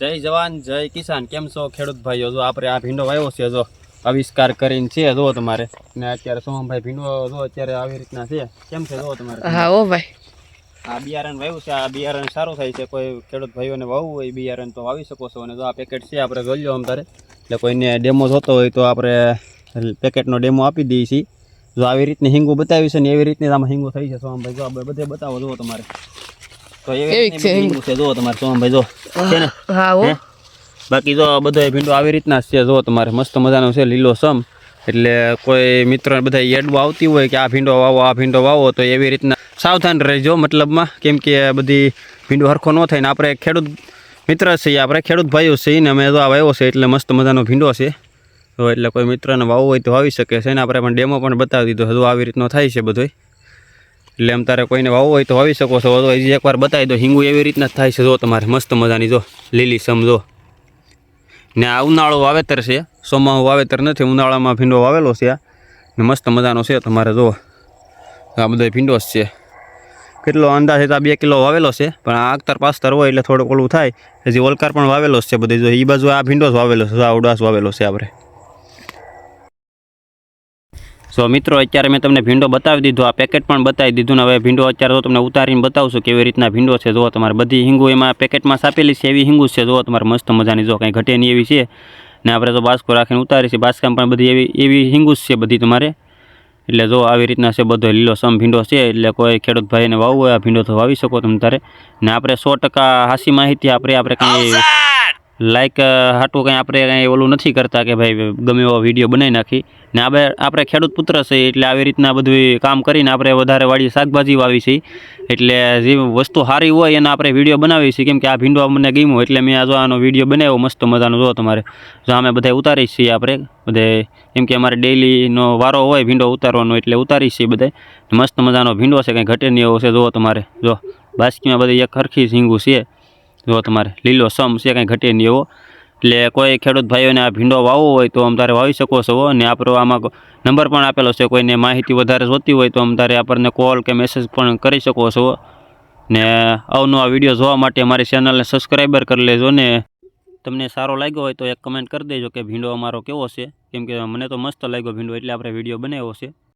જય જવાન જય કિસાન. કેમ છો ખેડૂત ભાઈઓ? જો આપણે આ ભીંડો વાવ્યો છે જો આવિષ્કાર કરીને છે જો તમારે. ને અત્યારે સોમભાઈ ભીંડો જો અત્યારે આવી રીતના છે. કેમ છે જો તમારે? હા ઓ ભાઈ. આ બિયારણ વાવ્યું છે આ બિયારણ સારું થાય છે. કોઈ ખેડૂત ભાઈઓને વાવવું હોય બિયારણ તો વાવી શકો છો. અને જો આ પેકેટ છે આપણે જોઈ લો તારે એટલે કોઈને ડેમો જોતો હોય તો આપણે પેકેટનો ડેમો આપી દઈએ છીએ. જો આવી રીતની હિંગું બતાવી છે ને એવી રીતની આમાં હિંગું થઈ છે સોમભાઈ જો આપણે બધે બતાવો જુઓ તમારે. તો એવી છે તમારે સોમભાઈ જો છે ને? હા હે? બાકી જો બધો ભીંડો આવી રીતના છે. જો તમારે મસ્ત મજાનો છે લીલો સમ. એટલે કોઈ મિત્ર બધા એડવો આવતી હોય કે આ ભીંડો વાવો આ ભીંડો વાવો તો એવી રીતના સાવધાન રહેજો મતલબમાં. કેમ કે બધી ભીંડો હરખો ન થાય ને આપણે ખેડૂત મિત્ર છીએ આપણે ખેડૂત ભાઈઓ છીએ ને અમે જો આ વાવ્યો છે એટલે મસ્ત મજાનો ભીંડો છે. તો એટલે કોઈ મિત્રને વાવવો હોય તો વાવી શકે છે ને આપણે પણ ડેમો પણ બતાવી દીધો હજુ આવી રીતનો થાય છે બધોય. એટલે એમ તારે કોઈને વાવવું હોય તો વાવી શકો છો. તો હજી એકવાર બતાવી દો, હિંગુ એવી રીતના થાય છે. જો તમારે મસ્ત મજાની જો, લીલી સમજો ને આ ઉનાળો વાવેતર છે. સોમાં વાવેતર નથી, ઉનાળામાં ભીંડો વાવેલો છે ને મસ્ત મજાનો છે તમારે જો. આ બધો ભીંડો જ છે. કેટલો અંદાજે તો બે કિલો વાવેલો છે. પણ આ આગતર પાસ્તર હોય એટલે થોડુંક ઓલું થાય. હજી ઓલકાર પણ વાવેલો છે બધી જો. એ બાજુ આ ભીંડો જ વાવેલો છે, આ ઉડાસ વાવેલો છે આપણે. સો મિત્રો, અત્યારે મેં તમને ભીંડો બતાવી દીધો, આ પેકેટ પણ બતાવી દીધું ને હવે ભીંડો અત્યારે તો તમને ઉતારીને બતાવશું કેવી રીતના ભીંડો છે. જો તમારે બધી હિંગુ એમાં પેકેટમાં સાપેલી છે, એવી હિંગુ છે. જો તમારે મસ્ત મજાની જો કંઈ ઘટે એવી છે. ને આપણે તો બાસ્કો રાખીને ઉતારી છે બાસ્કામાં પણ બધી એવી એવી હિંગુ છે બધી તમારે. એટલે જો આવી રીતના છે, બધો લીલો સમ ભીંડો છે, એટલે કોઈ ખેડૂત ભાઈને વાવવું હોય, આ ભીંડો તો વાવી શકો તમે તારે. ને આપણે સો ટકા હાસી માહિતી આપણે આપણે કંઈ લાઈક હાટું કંઈ આપણે કંઈ ઓલું નથી કરતા કે ભાઈ ગમે એવો વીડિયો બનાવી નાખી. ને આપણે આપણે ખેડૂત પુત્ર છે, એટલે આવી રીતના બધું કામ કરીને આપણે વધારે વાળી શાકભાજી વાવી છે. એટલે જે વસ્તુ સારી હોય એના આપણે વીડિયો બનાવી છીએ. કેમ કે આ ભીંડો મને ગમ્યો એટલે મેં જો આનો વીડિયો બનાવ્યો મસ્ત મજાનો જો તમારે. જો અમે બધા ઉતારી છીએ આપણે, બધે કેમ કે અમારે ડેઈલીનો વારો હોય ભીંડો ઉતારવાનો, એટલે ઉતારી છીએ બધે મસ્ત મજાનો ભીંડો છે, કંઈ ઘટે નહીં એવો છે જો તમારે. જો, બાસ્કીમાં બધી એક ખરખી ઝીંગું છે. જો તમારે લીલો સમ છે, કંઈ ઘટે નહીં એવો. એટલે કોઈ ખેડૂત ભાઈઓને આ ભીંડો વાવવો હોય તો અમારે વાવી શકો છો અને આપણો આમાં નંબર પણ આપેલો છે, કોઈને માહિતી વધારે જોતી હોય તો અમારે આપણને કોલ કે મેસેજ પણ કરી શકો છો ને અવનવા વીડિયો જોવા માટે અમારી ચેનલને સબસ્ક્રાઈબર કરી લેજો ને. તમને સારો લાગ્યો હોય તો એક કમેન્ટ કરી દેજો કે ભીંડો અમારો કેવો છે? કેમ કે મને તો મસ્ત લાગ્યો ભીંડો, એટલે આપણે વીડિયો બનાવ્યો છે.